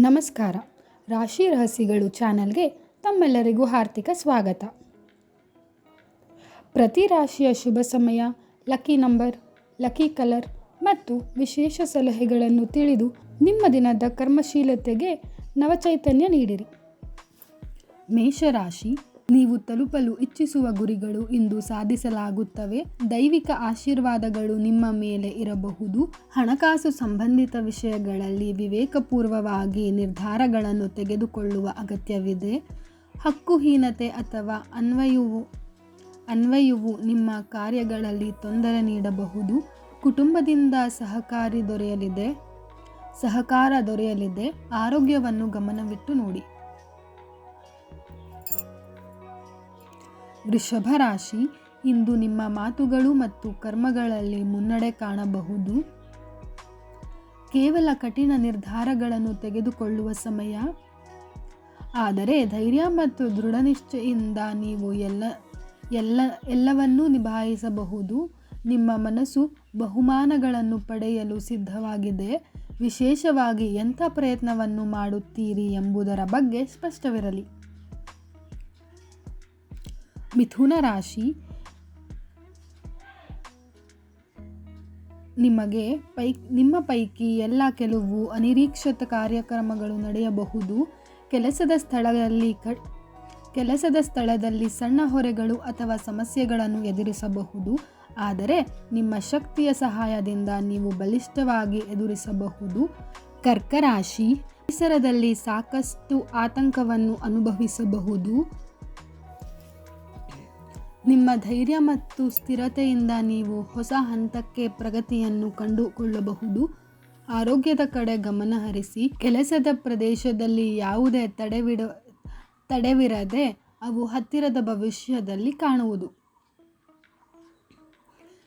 ನಮಸ್ಕಾರ. ರಾಶಿ ರಹಸ್ಯಗಳು ಚಾನಲ್ಗೆ ತಮ್ಮೆಲ್ಲರಿಗೂ ಹಾರ್ದಿಕ ಸ್ವಾಗತ. ಪ್ರತಿ ರಾಶಿಯ ಶುಭ ಸಮಯ, ಲಕ್ಕಿ ನಂಬರ್, ಲಕ್ಕಿ ಕಲರ್ ಮತ್ತು ವಿಶೇಷ ಸಲಹೆಗಳನ್ನು ತಿಳಿದು ನಿಮ್ಮ ದಿನದ ಕರ್ಮಶೀಲತೆಗೆ ನವಚೈತನ್ಯ ನೀಡಿರಿ. ಮೇಷರಾಶಿ ನೀವು ತಲುಪಲು ಇಚ್ಛಿಸುವ ಗುರಿಗಳು ಇಂದು ಸಾಧಿಸಲಾಗುತ್ತವೆ. ದೈವಿಕ ಆಶೀರ್ವಾದಗಳು ನಿಮ್ಮ ಮೇಲೆ ಇರಬಹುದು. ಹಣಕಾಸು ಸಂಬಂಧಿತ ವಿಷಯಗಳಲ್ಲಿ ವಿವೇಕಪೂರ್ವವಾಗಿ ನಿರ್ಧಾರಗಳನ್ನು ತೆಗೆದುಕೊಳ್ಳುವ ಅಗತ್ಯವಿದೆ. ಹಕ್ಕುಹೀನತೆ ಅಥವಾ ಅನ್ವಯವು ಅನ್ವಯವು ನಿಮ್ಮ ಕಾರ್ಯಗಳಲ್ಲಿ ತೊಂದರೆ ನೀಡಬಹುದು. ಕುಟುಂಬದಿಂದ ಸಹಕಾರಿ ದೊರೆಯಲಿದೆ. ಸಹಕಾರ ದೊರೆಯಲಿದೆ. ಆರೋಗ್ಯವನ್ನು ಗಮನವಿಟ್ಟು ನೋಡಿ. ವೃಷಭ ರಾಶಿ ಇಂದು ನಿಮ್ಮ ಮಾತುಗಳು ಮತ್ತು ಕರ್ಮಗಳಲ್ಲಿ ಮುನ್ನಡೆ ಕಾಣಬಹುದು. ಕೇವಲ ಕಠಿಣ ನಿರ್ಧಾರಗಳನ್ನು ತೆಗೆದುಕೊಳ್ಳುವ ಸಮಯ. ಆದರೆ ಧೈರ್ಯ ಮತ್ತು ದೃಢನಿಶ್ಚಯಿಂದ ನೀವು ಎಲ್ಲ ಎಲ್ಲ, ಎಲ್ಲವನ್ನೂ ನಿಭಾಯಿಸಬಹುದು. ನಿಮ್ಮ ಮನಸ್ಸು ಬಹುಮಾನಗಳನ್ನು ಪಡೆಯಲು ಸಿದ್ಧವಾಗಿದೆ. ವಿಶೇಷವಾಗಿ ಎಂಥ ಪ್ರಯತ್ನವನ್ನು ಮಾಡುತ್ತೀರಿ ಎಂಬುದರ ಬಗ್ಗೆ ಸ್ಪಷ್ಟವಿರಲಿ. ಮಿಥುನ ರಾಶಿ ನಿಮಗೆ ಪೈ ನಿಮ್ಮ ಪೈಕಿ ಎಲ್ಲ ಕೆಲವು ಅನಿರೀಕ್ಷಿತ ಕಾರ್ಯಕ್ರಮಗಳು ನಡೆಯಬಹುದು. ಕೆಲಸದ ಸ್ಥಳದಲ್ಲಿ ಕ ಕೆಲಸದ ಸ್ಥಳದಲ್ಲಿ ಸಣ್ಣ ಹೊರೆಗಳು ಅಥವಾ ಸಮಸ್ಯೆಗಳನ್ನು ಎದುರಿಸಬಹುದು. ಆದರೆ ನಿಮ್ಮ ಶಕ್ತಿಯ ಸಹಾಯದಿಂದ ನೀವು ಬಲಿಷ್ಠವಾಗಿ ಎದುರಿಸಬಹುದು. ಕರ್ಕರಾಶಿ ಪರಿಸರದಲ್ಲಿ ಸಾಕಷ್ಟು ಆತಂಕವನ್ನು ಅನುಭವಿಸಬಹುದು. ನಿಮ್ಮ ಧೈರ್ಯ ಮತ್ತು ಸ್ಥಿರತೆಯಿಂದ ನೀವು ಹೊಸ ಹಂತಕ್ಕೆ ಪ್ರಗತಿಯನ್ನು ಕಂಡುಕೊಳ್ಳಬಹುದು. ಆರೋಗ್ಯದ ಕಡೆ ಗಮನ ಹರಿಸಿ. ಕೆಲಸದ ಪ್ರದೇಶದಲ್ಲಿ ಯಾವುದೇ ತಡೆವಿಡ, ತಡೆವಿರದೆ ಅವು ಹತ್ತಿರದ ಭವಿಷ್ಯದಲ್ಲಿ ಕಾಣುವುದು.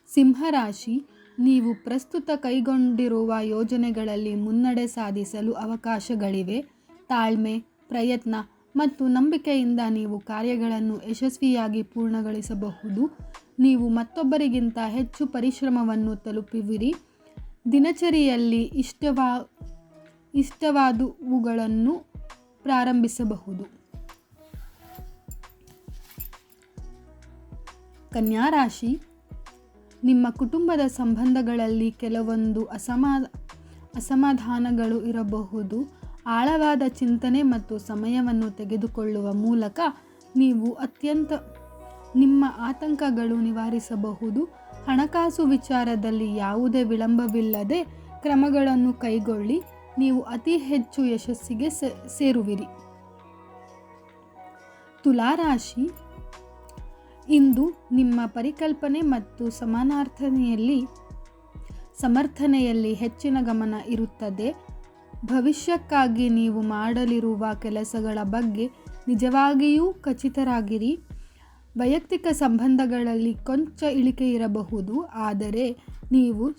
ಸಿಂಹರಾಶಿ, ನೀವು ಪ್ರಸ್ತುತ ಕೈಗೊಂಡಿರುವ ಯೋಜನೆಗಳಲ್ಲಿ ಮುನ್ನಡೆ ಸಾಧಿಸಲು ಅವಕಾಶಗಳಿವೆ. ತಾಳ್ಮೆ, ಪ್ರಯತ್ನ ಮತ್ತು ನಂಬಿಕೆಯಿಂದ ನೀವು ಕಾರ್ಯಗಳನ್ನು ಯಶಸ್ವಿಯಾಗಿ ಪೂರ್ಣಗೊಳಿಸಬಹುದು. ನೀವು ಮತ್ತೊಬ್ಬರಿಗಿಂತ ಹೆಚ್ಚು ಪರಿಶ್ರಮವನ್ನು ತಲುಪುವಿರಿ. ದಿನಚರಿಯಲ್ಲಿ ಇಷ್ಟವಾ, ಇಷ್ಟವಾದವುಗಳನ್ನು ಪ್ರಾರಂಭಿಸಬಹುದು. ಕನ್ಯಾ ರಾಶಿ ನಿಮ್ಮ ಕುಟುಂಬದ ಸಂಬಂಧಗಳಲ್ಲಿ ಕೆಲವೊಂದು ಅಸಮಾ, ಅಸಮಾಧಾನಗಳು ಇರಬಹುದು. ಆಳವಾದ ಚಿಂತನೆ ಮತ್ತು ಸಮಯವನ್ನು ತೆಗೆದುಕೊಳ್ಳುವ ಮೂಲಕ ನೀವು ಅತ್ಯಂತ ನಿಮ್ಮ ಆತಂಕಗಳು ನಿವಾರಿಸಬಹುದು. ಹಣಕಾಸು ವಿಚಾರದಲ್ಲಿ ಯಾವುದೇ ವಿಳಂಬವಿಲ್ಲದೆ ಕ್ರಮಗಳನ್ನು ಕೈಗೊಳ್ಳಿ. ನೀವು ಅತಿ ಹೆಚ್ಚು ಯಶಸ್ಸಿಗೆ ಸೇರುವಿರಿ. ತುಲಾರಾಶಿ. ಇಂದು ನಿಮ್ಮ ಪರಿಕಲ್ಪನೆ ಮತ್ತು ಸಮಾನಾರ್ಥನೆಯಲ್ಲಿ, ಸಮರ್ಥನೆಯಲ್ಲಿ ಹೆಚ್ಚಿನ ಗಮನ ಇರುತ್ತದೆ. ಭವಿಷ್ಯಕ್ಕಾಗಿ ನೀವು ಮಾಡಲಿರುವ ಕೆಲಸಗಳ ಬಗ್ಗೆ ನಿಜವಾಗಿಯೂ ಖಚಿತರಾಗಿರಿ. ವೈಯಕ್ತಿಕ ಸಂಬಂಧಗಳಲ್ಲಿ ಕೊಂಚ ಇಳಿಕೆ ಇರಬಹುದು, ಆದರೆ ನೀವು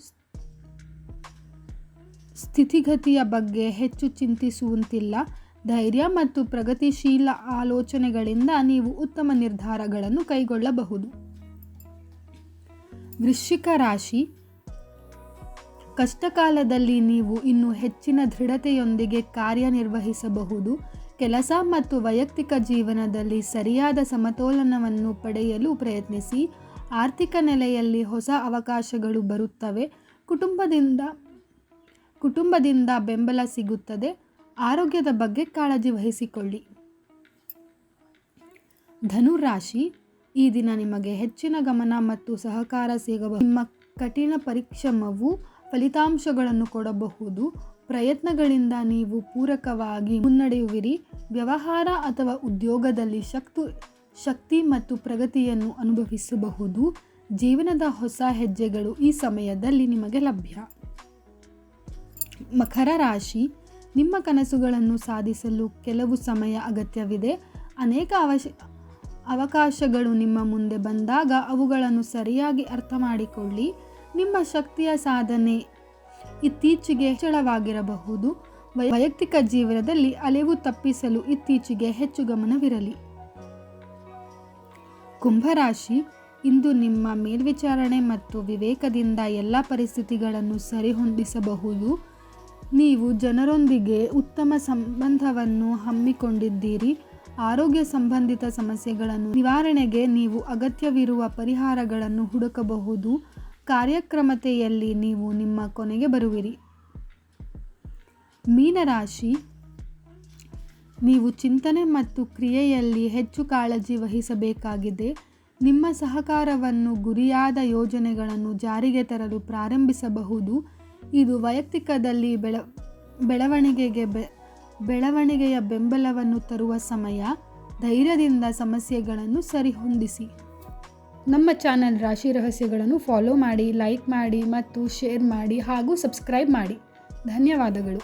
ಸ್ಥಿತಿಗತಿಯ ಬಗ್ಗೆ ಹೆಚ್ಚು ಚಿಂತಿಸುವಂತಿಲ್ಲ. ಧೈರ್ಯ ಮತ್ತು ಪ್ರಗತಿಶೀಲ ಆಲೋಚನೆಗಳಿಂದ ನೀವು ಉತ್ತಮ ನಿರ್ಧಾರಗಳನ್ನು ಕೈಗೊಳ್ಳಬಹುದು. ವೃಶ್ಚಿಕ ರಾಶಿ ಕಷ್ಟಕಾಲದಲ್ಲಿ ನೀವು ಇನ್ನೂ ಹೆಚ್ಚಿನ ದೃಢತೆಯೊಂದಿಗೆ ಕಾರ್ಯನಿರ್ವಹಿಸಬಹುದು. ಕೆಲಸ ಮತ್ತು ವೈಯಕ್ತಿಕ ಜೀವನದಲ್ಲಿ ಸರಿಯಾದ ಸಮತೋಲನವನ್ನು ಪಡೆಯಲು ಪ್ರಯತ್ನಿಸಿ. ಆರ್ಥಿಕ ನೆಲೆಯಲ್ಲಿ ಹೊಸ ಅವಕಾಶಗಳು ಬರುತ್ತವೆ. ಕುಟುಂಬದಿಂದ ಕುಟುಂಬದಿಂದ ಬೆಂಬಲ ಸಿಗುತ್ತದೆ. ಆರೋಗ್ಯದ ಬಗ್ಗೆ ಕಾಳಜಿ ವಹಿಸಿಕೊಳ್ಳಿ. ಧನುರಾಶಿ, ಈ ದಿನ ನಿಮಗೆ ಹೆಚ್ಚಿನ ಗಮನ ಮತ್ತು ಸಹಕಾರ ಸಿಗಬಹುದು. ನಿಮ್ಮ ಕಠಿಣ ಪರಿಶ್ರಮವು ಫಲಿತಾಂಶಗಳನ್ನು ಕೊಡಬಹುದು. ಪ್ರಯತ್ನಗಳಿಂದ ನೀವು ಪೂರಕವಾಗಿ ಮುನ್ನಡೆಯುವಿರಿ. ವ್ಯವಹಾರ ಅಥವಾ ಉದ್ಯೋಗದಲ್ಲಿ ಶಕ್ತು, ಶಕ್ತಿ ಮತ್ತು ಪ್ರಗತಿಯನ್ನು ಅನುಭವಿಸಬಹುದು. ಜೀವನದ ಹೊಸ ಹೆಜ್ಜೆಗಳು ಈ ಸಮಯದಲ್ಲಿ ನಿಮಗೆ ಲಭ್ಯ. ಮಕರ ರಾಶಿ. ನಿಮ್ಮ ಕನಸುಗಳನ್ನು ಸಾಧಿಸಲು ಕೆಲವು ಸಮಯ ಅಗತ್ಯವಿದೆ. ಅನೇಕ ಅವಶ್ಯ ಅವಕಾಶಗಳು ನಿಮ್ಮ ಮುಂದೆ ಬಂದಾಗ ಅವುಗಳನ್ನು ಸರಿಯಾಗಿ ಅರ್ಥ ಮಾಡಿಕೊಳ್ಳಿ ನಿಮ್ಮ ಶಕ್ತಿಯ ಸಾಧನೆ ಇತ್ತೀಚೆಗೆ ಹೆಚ್ಚಳವಾಗಿರಬಹುದು. ವೈಯಕ್ತಿಕ ಜೀವನದಲ್ಲಿ ಅಲೆವು ತಪ್ಪಿಸಲು ಇತ್ತೀಚೆಗೆ ಹೆಚ್ಚು ಗಮನವಿರಲಿ. ಕುಂಭರಾಶಿ, ಇಂದು ನಿಮ್ಮ ಮೇಲ್ವಿಚಾರಣೆ ಮತ್ತು ವಿವೇಕದಿಂದ ಎಲ್ಲ ಪರಿಸ್ಥಿತಿಗಳನ್ನು ಸರಿಹೊಂದಿಸಬಹುದು. ನೀವು ಜನರೊಂದಿಗೆ ಉತ್ತಮ ಸಂಬಂಧವನ್ನು ಹಮ್ಮಿಕೊಂಡಿದ್ದೀರಿ. ಆರೋಗ್ಯ ಸಂಬಂಧಿತ ಸಮಸ್ಯೆಗಳನ್ನು ನಿವಾರಣೆಗೆ ನೀವು ಅಗತ್ಯವಿರುವ ಪರಿಹಾರಗಳನ್ನು ಹುಡುಕಬಹುದು. ಕಾರ್ಯಕ್ರಮತೆಯಲ್ಲಿ ನೀವು ನಿಮ್ಮ ಕೊನೆಗೆ ಬರುವಿರಿ. ಮೀನರಾಶಿ, ನೀವು ಚಿಂತನೆ ಮತ್ತು ಕ್ರಿಯೆಯಲ್ಲಿ ಹೆಚ್ಚು ಕಾಳಜಿ ವಹಿಸಬೇಕಾಗಿದೆ. ನಿಮ್ಮ ಸಹಕಾರವನ್ನು ಗುರಿಯಾದ ಯೋಜನೆಗಳನ್ನು ಜಾರಿಗೆ ತರಲು ಪ್ರಾರಂಭಿಸಬಹುದು. ಇದು ವೈಯಕ್ತಿಕದಲ್ಲಿ ಬೆಳ, ಬೆಳವಣಿಗೆಗೆ ಬೆ, ಬೆಳವಣಿಗೆಯ ಬೆಂಬಲವನ್ನು ತರುವ ಸಮಯ. ಧೈರ್ಯದಿಂದ ಸಮಸ್ಯೆಗಳನ್ನು ಸರಿಹೊಂದಿಸಿ. ನಮ್ಮ ಚಾನಲ್ ರಾಶಿ ರಹಸ್ಯಗಳನ್ನು ಫಾಲೋ ಮಾಡಿ ಲೈಕ್ ಮಾಡಿ ಮತ್ತು ಶೇರ್ ಮಾಡಿ ಹಾಗೂ ಸಬ್ಸ್ಕ್ರೈಬ್ ಮಾಡಿ. ಧನ್ಯವಾದಗಳು.